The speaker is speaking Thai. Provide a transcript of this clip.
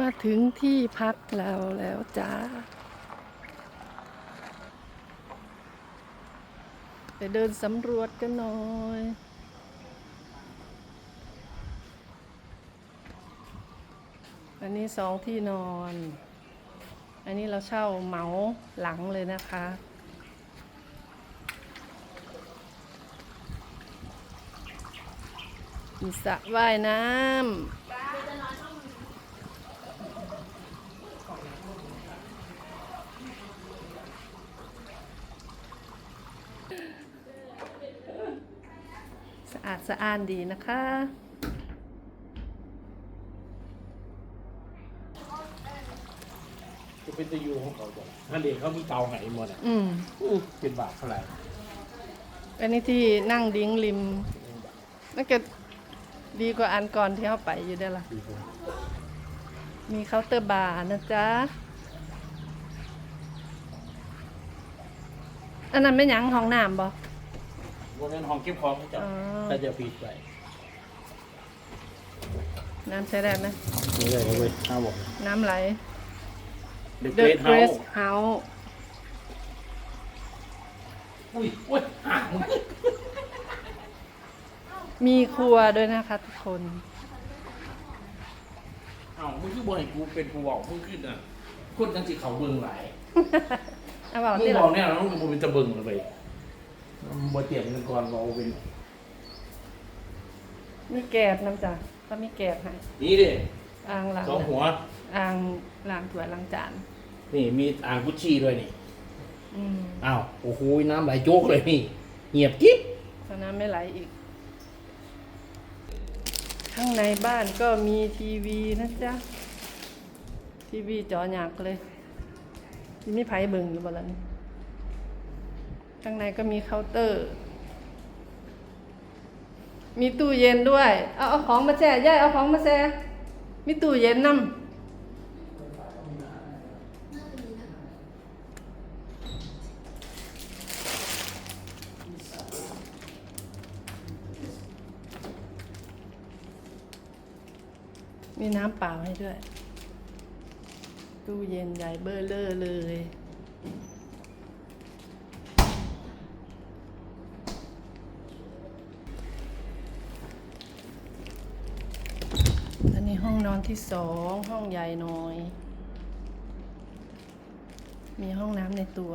มาถึงที่พักเราแล้วจ้า ไปเดินสำรวจกันหน่อยอันนี้สองที่นอน อันนี้เราเช่าเหมาหลังเลยนะคะ มีสระว่ายน้ำ สะอาดสะอ้านดีนะคะ จะเป็นตะยูของเขาจ้ะถ้าเด็กเขามีเตาไหหมดอะอืม อู้เป็นบาทเท่าไหร่อันนี้ที่นั่งดิ้งริมน่าจะดีกว่าอันก่อนที่เขาไปอยู่ได้อละ ดีกว่า มีเคาน์เตอร์บาร์นะจ๊ะ อันนั้นไม่หยังห้องน้ำบ่ว่าเป็นห้องเก็บของเขาจ้ะอ๋อถ้าจะปิดไปน้ำใช้ได้ไหมนี่เลยนะเว้ยห้าบอกน้ำไหล The The Great Grace House House อุ้ยอุ้ยห่างมีครัวด้วยนะคะทุกคน เอ้ามึงคือบ่ให้กูเป็นผู้บอกมึงขึ้นอะคนจังสิเขาเบิ่งหลาย เอาบอกมึงที่บเราอกเนี่ยเราต้องเป็นตะเบิ่งเลยมันบ่เตรียมกันก่อนบอกว่าเป็นมีแกบน้ำจ้ะก็มีแกบให้นี่ดิอ่างล้างสองหัว อ่างล้างถ้วยล้างจานนี่มีอ่างกุชชี่ด้วยนี่ อืมอ้าว โอ้โห น้ำไหลโจกเลยนี่ เงียบกิ๊บ ตอนนั้นไม่ไหลอีก ข้างในบ้านก็มีทีวีนะจ๊ะทีวีจอหยักเลยที่ มีไผเบิ่งอยู่บ่ล่ะนี่ข้างในก็มีเคาน์เตอร์ มีตู้เย็นด้วย เอาเอาของมาแช่ย่ายเอาของมาแช่มีตู้เย็นนำมีน้ำเปล่าให้ด้วย ตู้เย็นใหญ่เบอร์เลอร์เลย อันนี้ห้องนอนที่สองห้องใหญ่หน่อย มีห้องน้ำในตัว